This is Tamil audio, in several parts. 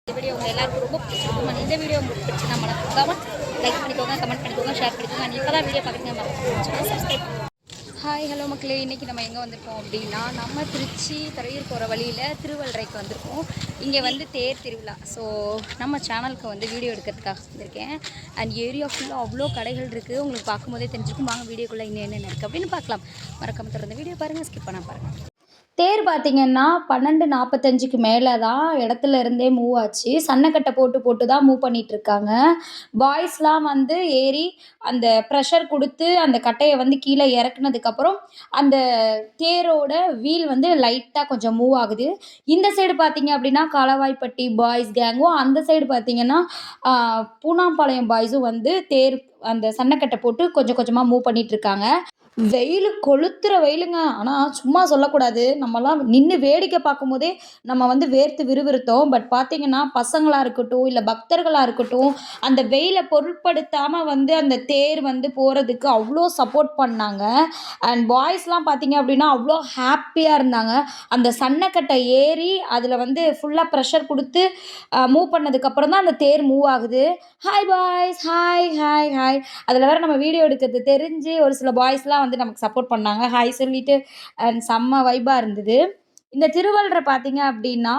இந்த வீடியோ உங்களுக்கு ரொம்ப பிடிச்சிருக்கும். இந்த வீடியோ உங்களுக்கு பிடிச்சிருந்தா மறக்காம லைக் பண்ணிக்கோங்க கமெண்ட் பண்ணிக்கோங்க ஷேர் பண்ணிக்கோங்க நீங்கள் இப்போ தான் வீடியோ பார்க்குறீங்க சப்ஸ்கிரைப் ஹாய் ஹலோ மக்களே. இன்றைக்கி நம்ம எங்கே வந்திருக்கோம் அப்படின்னா நம்ம திருச்சி துறையூர் போகிற வழியில் திருவள்ளரைக்கு வந்திருக்கோம். இங்கே வந்து தேர் திருவிழா. ஸோ நம்ம சேனலுக்கு வந்து வீடியோ எடுக்கிறதுக்காக வந்திருக்கேன். அண்ட் ஏரியா ஃபுல்லாக அவ்வளோ கடைகள் இருக்குது உங்களுக்கு பார்க்கும்போதே தெரிஞ்சிருக்கும். வாங்க வீடியோக்குள்ளே இன்னும் என்னென்ன இருக்குது அப்படின்னு பார்க்கலாம். மறக்காம தொடர்ந்து வீடியோ பாருங்கள் ஸ்கிப் பண்ண பாருங்கள் தேர் பார்த்தீங்கன்னா பன்னெண்டு நாற்பத்தஞ்சுக்கு மேலே தான் இடத்துல இருந்தே மூவ் ஆச்சு. சன்னக்கட்டை போட்டு போட்டு தான் மூவ் பண்ணிட்டு இருக்காங்க பாய்ஸ்லாம் வந்து ஏறி அந்த ப்ரெஷர் கொடுத்து அந்த கட்டையை வந்து கீழே இறக்குனதுக்கப்புறம் அந்த தேரோட வீல் வந்து லைட்டாக கொஞ்சம் மூவ் ஆகுது. இந்த சைடு பார்த்தீங்க அப்படின்னா காலவாய்ப்பட்டி பாய்ஸ் கேங்கும் அந்த சைடு பார்த்தீங்கன்னா பூனாம்பாளையம் பாய்ஸும் வந்து தேர் அந்த சன்னக்கட்டை போட்டு கொஞ்சம் கொஞ்சமாக மூவ் பண்ணிட்டு இருக்காங்க வெயில் கொளுத்துற வெயிலுங்க. ஆனால் சும்மா சொல்லக்கூடாது. நம்மலாம் நின்று வேடிக்கை பார்க்கும்போதே நம்ம வந்து வேர்த்து விறுவிறுத்தோம். பட் பார்த்தீங்கன்னா பசங்களாக இருக்கட்டும் இல்லை பக்தர்களாக இருக்கட்டும் அந்த வெயிலை பொருட்படுத்தாமல் வந்து அந்த தேர் வந்து போகிறதுக்கு அவ்வளோ சப்போர்ட் பண்ணாங்க. அண்ட் பாய்ஸ்லாம் பார்த்தீங்க அப்படின்னா அவ்வளோ ஹாப்பியாக இருந்தாங்க. அந்த சன்னக்கட்டை ஏறி அதில் வந்து ஃபுல்லாக ப்ரெஷர் கொடுத்து மூவ் பண்ணதுக்கப்புறம் தான் அந்த தேர் மூவ் ஆகுது. Hi boys hi hi hi அதில் வேறு நம்ம வீடியோ எடுக்கிறது தெரிஞ்சு ஒரு சில பாய்ஸ்லாம் வந்து நமக்கு சப்போர்ட் பண்ணாங்க. ஹாய் சொல்லிட்டு அண்ட் செம்ம வைபாக இருந்தது. இந்த திருவள்ளுவரை பார்த்தீங்க அப்படின்னா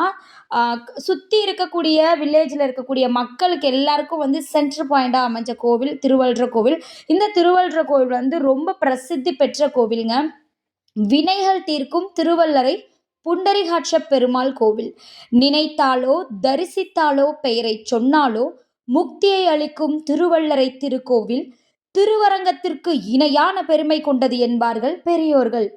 சுற்றி இருக்கக்கூடிய வில்லேஜில் இருக்கக்கூடிய மக்களுக்கு எல்லாருக்கும் வந்து சென்ட்ரு பாயிண்டாக அமைஞ்ச கோவில் திருவள்ளுவர் கோவில். இந்த திருவள்ளுவர் கோவில் வந்து ரொம்ப பிரசித்தி பெற்ற கோவிலுங்க. வினைகள் தீர்க்கும் திருவள்ளரை புண்டரிகாட்ச பெருமாள் கோவில். நினைத்தாலோ தரிசித்தாலோ பெயரை சொன்னாலோ முக்தியை அளிக்கும் திருவள்ளரை திருக்கோவில். திருவரங்கத்திற்கு இணையான பெருமை கொண்டது என்பார்கள் பெரியோர்கள்.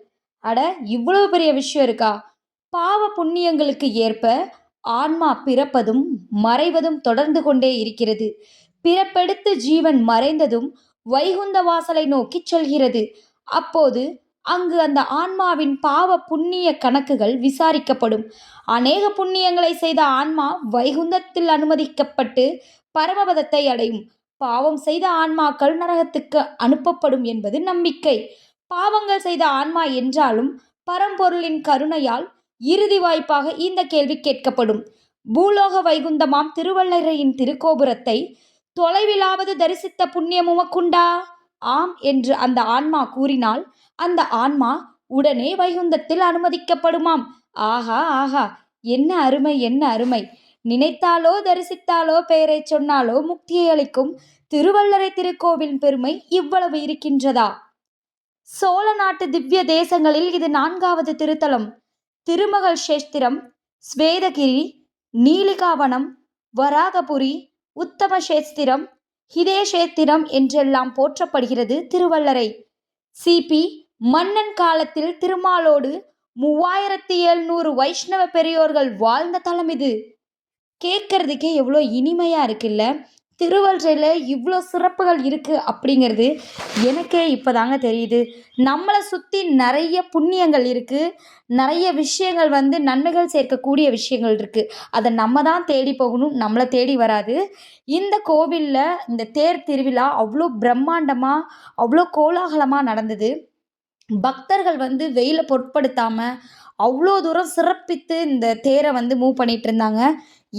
அட இவ்வளவு பெரிய விஷயம் இருக்கா? பாவ புண்ணியங்களுக்கு ஏற்ப ஆன்மா பிறப்பதும் மறைவதும் தொடர்ந்து கொண்டே இருக்கிறது. பிறப்பெடுத்து ஜீவன் மறைந்ததும் வைகுந்த வாசலை நோக்கி செல்கிறது. அப்போது அங்கு அந்த ஆன்மாவின் பாவ புண்ணிய கணக்குகள் விசாரிக்கப்படும். அநேக புண்ணியங்களை செய்த ஆன்மா வைகுந்தத்தில் அனுமதிக்கப்பட்டு பரமபதத்தை அடையும். பாவம் செய்த ஆன்மாக்கள் நரகத்துக்கு அனுப்பப்படும் என்பது நம்பிக்கை. பாவங்கள் செய்த ஆன்மா என்றாலும் பரம்பொருளின் கருணையால் இறுதி வாய்ப்பாக இந்த கேள்வி கேட்கப்படும். பூலோக வைகுந்தமாம் திருவள்ளரையின் திருக்கோபுரத்தை தொலைவிலாவது தரிசித்த புண்ணியம் உமக்குண்டா ஆம் என்று அந்த ஆன்மா கூறினால் அந்த ஆன்மா உடனே வைகுந்தத்தில் அனுமதிக்கப்படுமாம். ஆஹா ஆஹா என்ன அருமை என்ன அருமை. நினைத்தாலோ தரிசித்தாலோ பெயரை சொன்னாலோ முக்தியை அளிக்கும் திருவள்ளரை திருக்கோவிலின் பெருமை இவ்வளவு இருக்கின்றதா? சோழ நாட்டு திவ்ய தேசங்களில் இது நான்காவது திருத்தலம். திருமகள் சேஸ்திரம் ஸ்வேதகிரி நீலிகாவனம் வராகபுரி உத்தமசேஸ்திரம் ஹிதேஷேத்திரம் என்றெல்லாம் போற்றப்படுகிறது திருவள்ளரை. சிபி மன்னன் காலத்தில் திருமாலோடு மூவாயிரத்தி எழுநூறு வைஷ்ணவ பெரியோர்கள் வாழ்ந்த தலம் இது. கேட்கறதுக்கே எவ்வளோ இனிமையாக இருக்குல்ல? திருவள்ளையில் இவ்வளோ சிறப்புகள் இருக்குது அப்படிங்கிறது எனக்கே இப்போ தாங்க தெரியுது. நம்மளை சுற்றி நிறைய புண்ணியங்கள் இருக்குது நிறைய விஷயங்கள் வந்து நன்மைகள் சேர்க்கக்கூடிய விஷயங்கள் இருக்குது அதை நம்ம தான் தேடி போகணும். நம்மளை தேடி வராது. இந்த கோவிலில் இந்த தேர் திருவிழா அவ்வளோ பிரம்மாண்டமாக அவ்வளோ கோலாகலமாக நடந்தது. பக்தர்கள் வந்து வெயிலை பொருட்படுத்தாமல் அவ்வளோ தூரம் சிறப்பித்து இந்த தேரை வந்து மூவ் பண்ணிகிட்டு இருந்தாங்க.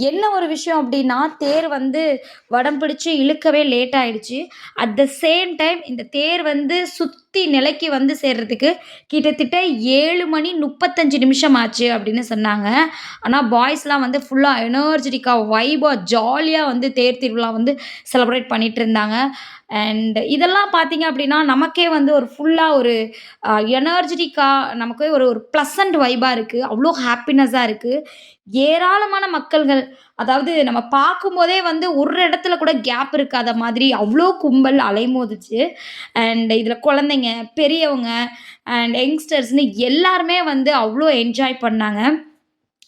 என்ன ஒரு விஷயம் அப்படின்னா தேர் வந்து வடம் பிடிச்சி இழுக்கவே லேட் ஆயிடுச்சு. அட் த சேம் டைம் இந்த தேர் வந்து சுற்றி நிலைக்கு வந்து சேர்றதுக்கு கிட்டத்தட்ட ஏழு மணி முப்பத்தஞ்சு நிமிஷம் ஆச்சு அப்படின்னு சொன்னாங்க. ஆனால் பாய்ஸ்லாம் வந்து ஃபுல்லாக எனர்ஜெட்டிக்காக வைபாக ஜாலியாக வந்து தேர் திருவிழா வந்து செலிப்ரேட் பண்ணிட்டு இருந்தாங்க. அண்ட் இதெல்லாம் பார்த்தீங்க அப்படின்னா நமக்கே வந்து ஒரு ஃபுல்லாக ஒரு எனர்ஜெட்டிக்காக நமக்கே ஒரு ஒரு ப்ளசண்ட் வைபாக இருக்குது அவ்வளோ ஹாப்பினஸ்ஸாக இருக்குது ஏராளமான மக்கள்கள் அதாவது நம்ம பார்க்கும்போதே வந்து ஒரு இடத்துல கூட கேப் இருக்காத மாதிரி அவ்வளோ கும்பல் அலைமோதுச்சு அண்ட் இதில் குழந்தைங்க பெரியவங்க அண்ட் யங்ஸ்டர்ஸ்னு எல்லாருமே வந்து அவ்வளோ என்ஜாய் பண்ணாங்க.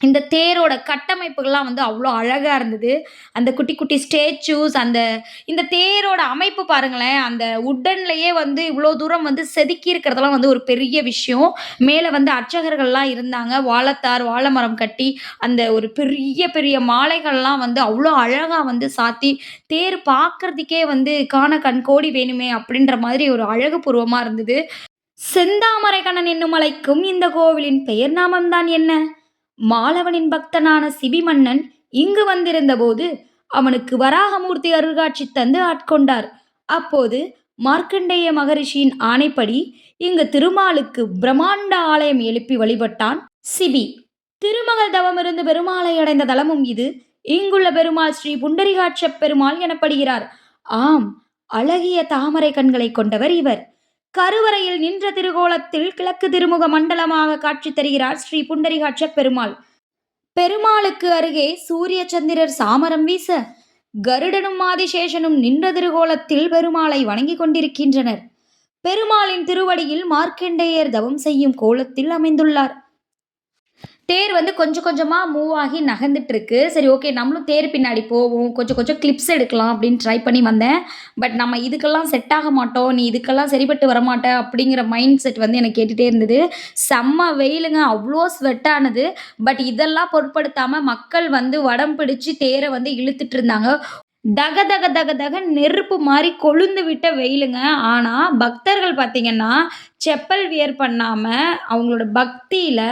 இந்த தேரோட கட்டமைப்புகள்லாம் வந்து அவ்வளோ அழகாக இருந்தது. அந்த குட்டி குட்டி ஸ்டேச்சூஸ் அந்த இந்த தேரோட அமைப்பு பாருங்களேன். அந்த உட்டன்லேயே வந்து இவ்வளோ தூரம் வந்து செதுக்கி இருக்கிறதெல்லாம் வந்து ஒரு பெரிய விஷயம். மேலே வந்து அர்ச்சகர்கள்லாம் இருந்தாங்க. வாழைத்தார் வாழை மரம் கட்டி அந்த ஒரு பெரிய பெரிய மாலைகள்லாம் வந்து அவ்வளோ அழகாக வந்து சாத்தி தேர் பார்க்கறதுக்கே வந்து காண கண் கோடி வேணுமே அப்படின்ற மாதிரி ஒரு அழகு பூர்வமாக இருந்தது. செந்தாமரை கண்ணன் என்னும் மலைக்கும் இந்த கோவிலின் பெயர் நாமம்தான் என்ன? மாலவனின் பக்தனான சிபிமன்னன் இங்கு வந்திருந்தபோது அவனுக்கு வராகமூர்த்தி அருள்காட்சி தந்து ஆட்கொண்டார். அப்போது மார்க்கண்டேய மகரிஷியின் ஆணைப்படி இங்கு திருமாலுக்கு பிரம்மாண்ட ஆலயம் எழுப்பி வழிபட்டான் சிபி. திருமகள் தவமிருந்து பெருமாளை அடைந்த தலமும் இது. இங்குள்ள பெருமாள் ஸ்ரீ புண்டரிகாட்சப் பெருமாள் எனப்படுகிறார். ஆம் அழகிய தாமரை கண்களை கொண்டவர் இவர். கருவறையில் நின்ற திருகோலத்தில் கிழக்கு திருமுக மண்டலமாக காட்சி தருகிறார் ஸ்ரீ புண்டரிகாட்ச பெருமாள். பெருமாளுக்கு அருகே சூரிய சந்திரர் சாமரம் வீச கருடனும் ஆதிசேஷனும் நின்ற திருகோலத்தில் பெருமாளை வணங்கிக் கொண்டிருக்கின்றனர். பெருமாளின் திருவடியில் மார்க்கண்டேயர் தவம் செய்யும் கோலத்தில் அமைந்துள்ளார். தேர் வந்து கொஞ்சம் கொஞ்சமாக மூவ் ஆகி நகர்ந்துட்டு இருக்கு சரி ஓகே நம்மளும் தேர் பின்னாடி போவோம். கொஞ்சம் கொஞ்சம் கிளிப்ஸ் எடுக்கலாம் அப்படின்னு ட்ரை பண்ணி வந்தேன். பட் நம்ம இதுக்கெல்லாம் செட் ஆக மாட்டோம். நீ இதுக்கெல்லாம் சரிப்பட்டு வரமாட்ட அப்படிங்கிற மைண்ட் செட் வந்து எனக்கு கேட்டுகிட்டே இருந்தது. செம்ம வெயிலுங்க. அவ்வளோ ஸ்வெட் ஆனது. பட் இதெல்லாம் பொருட்படுத்தாமல் மக்கள் வந்து வடம் பிடிச்சு தேரை வந்து இழுத்துட்டு இருந்தாங்க. தக தக தக தக நெருப்பு மாதிரி கொழுந்து விட்ட வெயிலுங்க. ஆனால் பக்தர்கள் பார்த்தீங்கன்னா செப்பல் வியர் பண்ணாமல் அவங்களோட பக்தியில்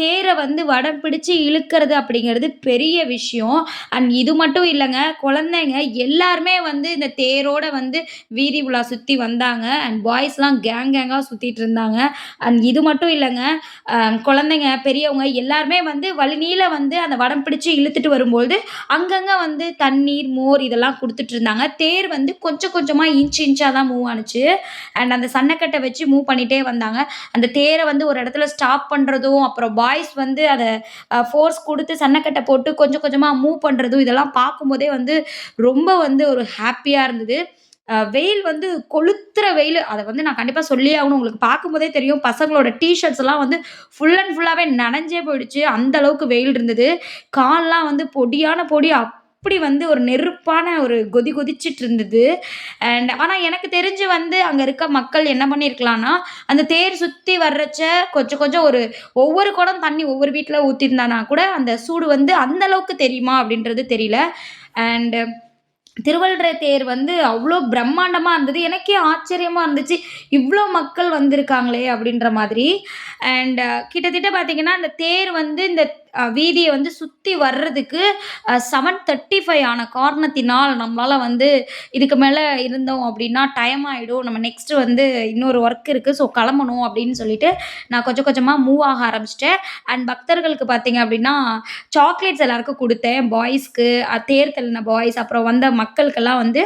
தேரை வந்து வடம் பிடிச்சு இழுக்கிறது அப்படிங்கிறது பெரிய விஷயம். அண்ட் இது மட்டும் இல்லைங்க குழந்தைங்க எல்லாருமே வந்து இந்த தேரோட வந்து வீதி உலா சுற்றி வந்தாங்க. அண்ட் பாய்ஸ்லாம் கேங் கேங்காக சுற்றிட்டு இருந்தாங்க. அண்ட் இது மட்டும் இல்லைங்க குழந்தைங்க பெரியவங்க எல்லாருமே வந்து வழிநீள வந்து அந்த வடம் பிடிச்சு இழுத்துட்டு வரும்போது அங்கங்கே வந்து தண்ணீர் மோர் இதெல்லாம் கொடுத்துட்டு இருந்தாங்க தேர் வந்து கொஞ்சம் கொஞ்சமாக இன்ச் இன்ச்சாக தான் மூவ் ஆனுச்சு. அண்ட் அந்த சன்னக்கட்டை வச்சு மூவ் பண்ணிகிட்டே வந்தாங்க. அந்த தேரை வந்து ஒரு இடத்துல ஸ்டாப் பண்ணுறதும் அப்புறம் பாய்ஸ் வந்து அதை ஃபோர்ஸ் கொடுத்து சன்னக்கட்டை போட்டு கொஞ்சம் கொஞ்சமாக மூவ் பண்ணுறதும் இதெல்லாம் பார்க்கும்போதே வந்து ரொம்ப வந்து ஒரு ஹாப்பியாக இருந்தது. வெயில் வந்து கொளுத்துற வெயில். அதை வந்து நான் கண்டிப்பாக சொல்லியே ஆகணும். உங்களுக்கு பார்க்கும்போதே தெரியும். பசங்களோட டிஷர்ட்ஸ் எல்லாம் வந்து ஃபுல் அண்ட் ஃபுல்லாகவே நனைஞ்சே போயிடுச்சு. அந்த அளவுக்கு வெயில் இருந்தது. கால்லாம் வந்து பொடியான பொடி அப்படி வந்து ஒரு நெருப்பான ஒரு கொதி கொதிச்சிட்டு இருந்தது அண்ட் ஆனால் எனக்கு தெரிஞ்சு வந்து அங்கே இருக்க மக்கள் என்ன பண்ணியிருக்கலாம்னா அந்த தேர் சுற்றி வர்றச்ச கொஞ்சம் கொஞ்சம் ஒரு ஒவ்வொரு குடம் தண்ணி ஒவ்வொரு வீட்டில் ஊற்றிருந்தானா கூட அந்த சூடு வந்து அந்த அளவுக்கு தெரியுமா அப்படின்றது தெரியல. அண்டு திருவள்ளுவர் தேர் வந்து அவ்வளோ பிரம்மாண்டமாக இருந்தது. எனக்கே ஆச்சரியமாக இருந்துச்சு. இவ்வளோ மக்கள் வந்திருக்காங்களே அப்படின்ற மாதிரி. அண்ட் கிட்டத்தட்ட பார்த்திங்கன்னா அந்த தேர் வந்து இந்த வீதியை வந்து சுற்றி வர்றதுக்கு செவன் தேர்ட்டி ஃபைவ் ஆன காரணத்தினால் நம்மளால் வந்து இதுக்கு மேலே இருந்தோம் அப்படின்னா டைம் ஆகிடும் நம்ம நெக்ஸ்ட்டு வந்து இன்னொரு ஒர்க் இருக்குது ஸோ கிளம்பணும் அப்படின்னு சொல்லிட்டு நான் கொஞ்சம் கொஞ்சமாக மூவ் ஆக ஆரம்பிச்சிட்டேன். அண்ட் பக்தர்களுக்கு பார்த்தீங்க அப்படின்னா சாக்லேட்ஸ் எல்லாருக்கும் கொடுத்தேன். பாய்ஸ்க்கு தேர் தள்ளின பாய்ஸ் அப்புறம் வந்த மக்களுக்கெல்லாம் வந்து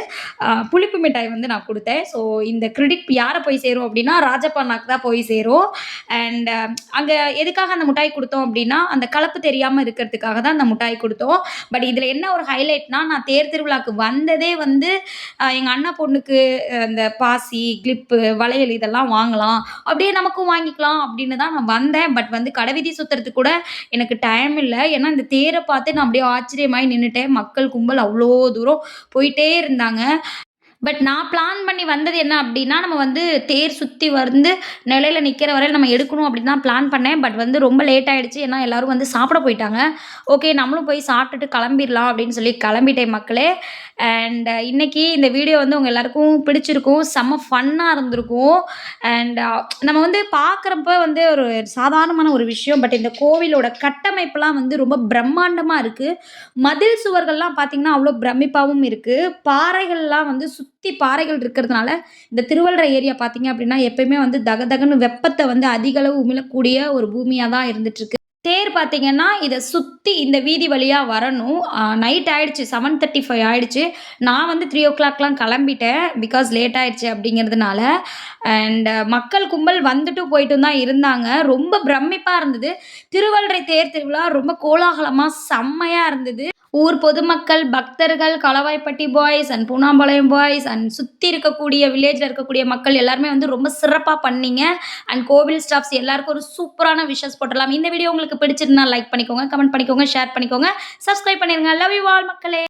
புளிப்பு மிட்டாய் வந்து நான் கொடுத்தேன். ஸோ இந்த கிரெடிட் யாரை போய் சேரும் அப்படின்னா ராஜப்பண்ணாக்கு தான் போய் சேரும். அண்ட் அங்கே எதுக்காக அந்த மிட்டாய் கொடுத்தோம் அப்படின்னா அந்த கலப்பு தெரியாமல் இருக்கிறதுக்காக தான் அந்த மிட்டாய் கொடுத்தோம். பட் இதில் என்ன ஒரு ஹைலைட்னா நான் தேர் திருவிழாக்கு வந்ததே வந்து எங்கள் அண்ணா பொண்ணுக்கு அந்த பாசி கிளிப்பு வளையல் இதெல்லாம் வாங்கலாம். அப்படியே நமக்கும் வாங்கிக்கலாம் அப்படின்னு தான் நான் வந்தேன். பட் வந்து கடைவீதி சுற்றுறதுக்கு கூட எனக்கு டைம் இல்லை. ஏன்னா இந்த தேரை பார்த்து நான் அப்படியே ஆச்சரியமாயி நின்றுட்டேன் மக்கள் கும்பல் அவ்வளோ தூரம் போயிட்டே இருந்தாங்க. பட் நான் பிளான் பண்ணி வந்தது என்ன அப்படின்னா நம்ம வந்து தேர் சுற்றி வந்து நிலையில் நிற்கிற வரையில் நம்ம எடுக்கணும் அப்படின்னு தான் பிளான் பண்ணேன். பட் வந்து ரொம்ப லேட் ஆகிடுச்சு ஏன்னா எல்லோரும் வந்து சாப்பிட போயிட்டாங்க. ஓகே நம்மளும் போய் சாப்பிட்டுட்டு கிளம்பிடலாம் அப்படின்னு சொல்லி கிளம்பிட்டேன் மக்களே. அண்ட் இன்றைக்கி இந்த வீடியோ வந்து உங்கள் எல்லாருக்கும் பிடிச்சிருக்கும். செம்ம ஃபன்னாக இருந்திருக்கும். அண்ட் uh, நம்ம வந்து பார்க்குறப்ப வந்து ஒரு சாதாரணமான ஒரு விஷயம். பட் இந்த கோவிலோட கட்டமைப்பெல்லாம் வந்து ரொம்ப பிரம்மாண்டமாக இருக்குது மதில் சுவர்கள்லாம் பார்த்திங்கன்னா அவ்வளோ பிரமிப்பாகவும் இருக்குது பாறைகள்லாம் வந்து சுற்றி பாறைகள் இருக்கிறதுனால இந்த திருவள்ளுவர் ஏரியா பார்த்தீங்க அப்படின்னா எப்பயுமே வந்து தகதகன்னு வெப்பத்தை வந்து அதிகளவு உமிழக்கூடிய ஒரு பூமியாக தான் இருந்துட்டுருக்கு. தேர் பார்த்தீங்கன்னா இதை சுற்றி இந்த வீதி வழியாக வரணும். நைட் ஆயிடுச்சு. செவன் தேர்ட்டி ஃபைவ் ஆயிடுச்சு. நான் வந்து த்ரீ ஓ கிளாக்லாம் கிளம்பிட்டேன் பிகாஸ் லேட் ஆயிடுச்சு அப்படிங்கிறதுனால. அண்ட் மக்கள் கும்பல் வந்துட்டு போயிட்டு தான் இருந்தாங்க. ரொம்ப பிரமிப்பாக இருந்தது. திருவள்ளரை தேர் திருவிழா ரொம்ப கோலாகலமாக செம்மையாக இருந்தது. ஊர் பொதுமக்கள் பக்தர்கள் Kalavaipatti boys and Poonampalayam boys and சுற்றி இருக்கக்கூடிய வில்லேஜில் இருக்கக்கூடிய மக்கள் எல்லாருமே வந்து ரொம்ப சிறப்பாக பண்ணீங்க. அண்ட் கோவில் ஸ்டாஃப்ஸ் எல்லாருக்கும் ஒரு சூப்பரான விஷஸ் போட்டலாம் இந்த வீடியோ உங்களுக்கு பிடிச்சிருந்தா லைக் பண்ணிக்கோங்க கமெண்ட் பண்ணிக்கோங்க ஷேர் பண்ணிக்கோங்க. சப்ஸ்கிரைப் பண்ணிடுங்க லவ் யூ ஆல் மக்களே.